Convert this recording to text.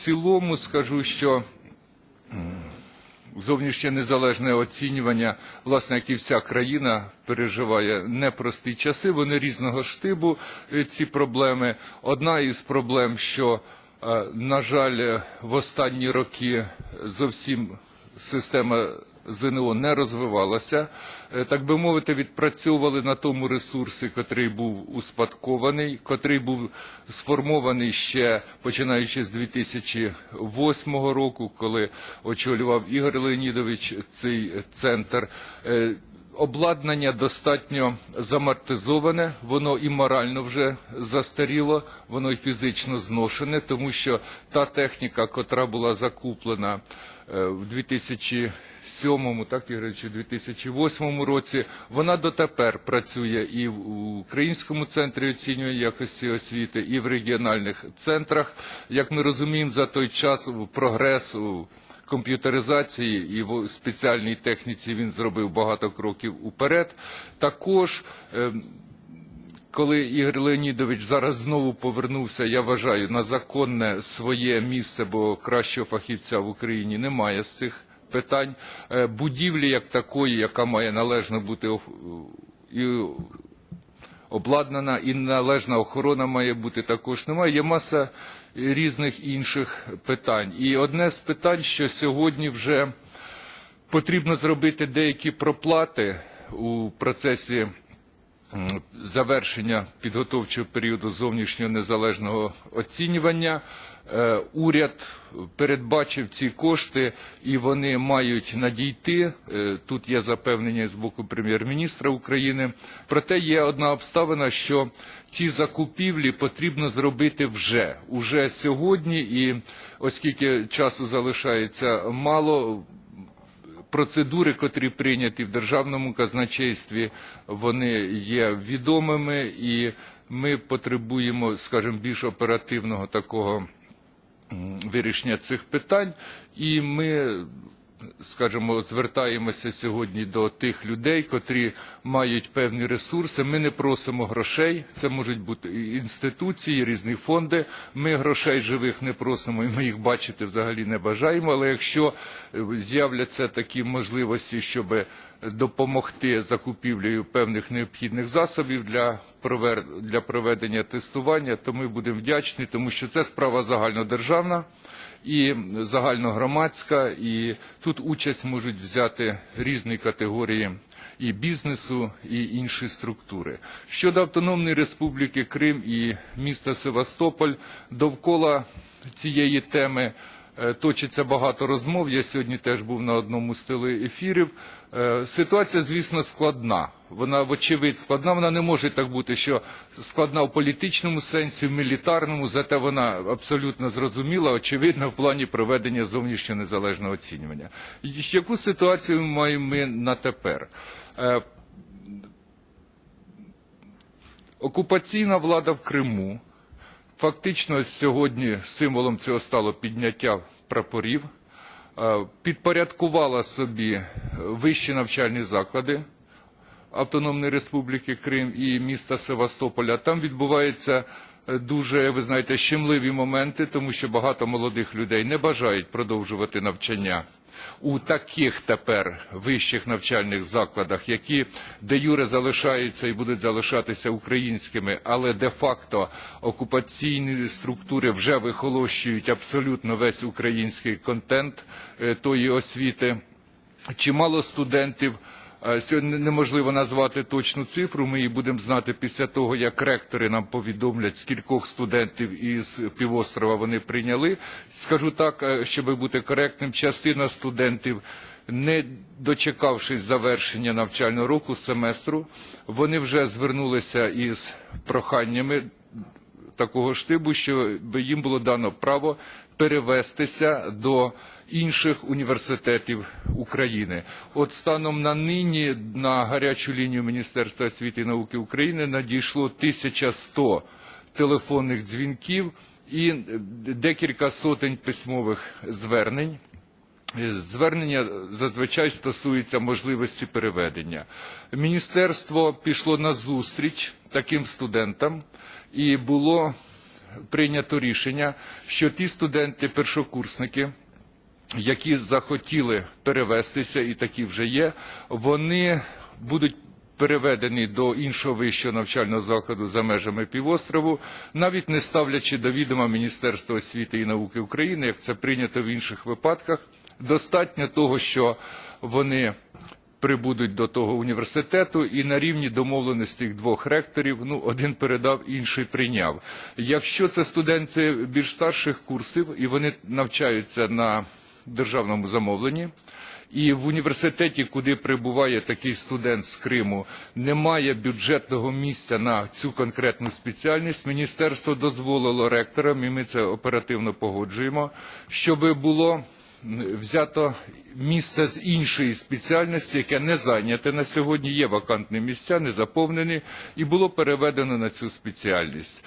цілому скажу, що зовнішнє незалежне оцінювання, власне, як і вся країна переживає непрості часи. Вони різного штибу е, ці проблеми. Одна із проблем, що, е, на жаль, е, в останні роки зовсім система ЗНО не розвивалася. Е, Так би мовити, відпрацьовували на тому ресурсі, котрий був успадкований, котрий був сформований ще починаючи з 2008 року, коли очолював Ігор Леонідович цей центр. Обладнання достатньо замартизоване, воно і морально вже застаріло, воно і фізично зношене, тому що та техніка, котра була закуплена е, в 2007, так Ігор, чи 2008 році, вона дотепер працює і в Українському центрі оцінювання якості освіти, і в регіональних центрах. Як ми розуміємо, за той час прогрес у комп'ютеризації і в спеціальній техніці він зробив багато кроків уперед. Також е, коли Ігор Леонідович зараз знову повернувся, я вважаю, на законне своє місце, бо кращого фахівця в Україні немає з цих питань. Е, Будівлі як такої, яка має належно бути і обладнана і належна охорона має бути також немає. Є маса різних інших питань. І одне з питань, що сьогодні вже потрібно зробити деякі проплати у процесі завершення підготовчого періоду зовнішнього незалежного оцінювання. Е, Уряд передбачив ці кошти, і вони мають надійти. Е, Тут є запевнення з боку прем'єр-міністра України. Проте є одна обставина, що ці закупівлі потрібно зробити вже, уже сьогодні, і оскільки часу залишається мало, процедури, котрі прийняті в державному казначействі, вони є відомими, і ми потребуємо, скажімо, більш оперативного такого вирішення цих питань. І ми, скажімо, звертаємося сьогодні до тих людей, котрі мають певні ресурси. Ми не просимо грошей. Це можуть бути інституції, різні фонди. Ми грошей живих не просимо, і ми їх бачити взагалі не бажаємо. Але якщо е, з'являться такі можливості, щоб допомогти закупівлею певних необхідних засобів для провер- для проведення тестування, то ми будемо вдячні, тому що це справа загальнодержавна і загальногромадська, і тут участь можуть взяти різні категорії і бізнесу, і інші структури. Щодо Автономної Республіки Крим і міста Севастополь, довкола цієї теми е, точиться багато розмов. Я сьогодні теж був на одному з телеефірів. Е, Ситуація, звісно, складна. Вона, вочевидь, складна. Вона не може так бути, що складна в політичному сенсі, в мілітарному, зате вона абсолютно зрозуміла, очевидна в плані проведення зовнішнього незалежного оцінювання. Яку ситуацію ми маємо на тепер? Е, Окупаційна влада в Криму Фактично сьогодні символом цього стало підняття прапорів, Е, підпорядкувала собі вищі навчальні заклади Автономної Республіки Крим і міста Севастополя. Там відбуваються е, дуже, ви знаєте, щемливі моменти, тому що багато молодих людей не бажають продовжувати навчання у таких тепер вищих навчальних закладах, які де юре залишаються і будуть залишатися українськими, але де-факто окупаційні структури вже вихолощують абсолютно весь український контент е, тої освіти. Чимало студентів сьогодні неможливо назвати точну цифру. Ми її будемо знати після того, як ректори нам повідомлять, скількох студентів із півострова вони прийняли. Скажу так, е, щоб бути коректним, частина студентів. Не дочекавшись завершення навчального року семестру, вони вже звернулися із проханнями такого штибу, що їм було дано право перевестися до інших університетів України. От станом на нині на гарячу лінію Міністерства освіти і науки України надійшло 1100 телефонних дзвінків і декілька сотень письмових звернень. Звернення зазвичай стосується можливості переведення. Міністерство пішло на зустріч таким студентам, і було прийнято рішення, що ті студенти, першокурсники, які захотіли перевестися, і такі вже є, вони будуть переведені до іншого вищого навчального закладу за межами півострову, навіть не ставлячи до відома Міністерства освіти і науки України, як це прийнято в інших випадках. Достатньо того, що вони прибудуть до того університету і на рівні домовленості двох ректорів, ну, один передав, інший прийняв. Якщо це студенти більш старших курсів і вони навчаються на державному замовленні, і в університеті, куди прибуває такий студент з Криму, немає бюджетного місця на цю конкретну спеціальність. Міністерство дозволило ректорам, і ми це оперативно погоджуємо, щоб було взято місце з іншої спеціальності, яке не зайняте на сьогодні, є вакантні місця, не заповнені, і було переведено на цю спеціальність.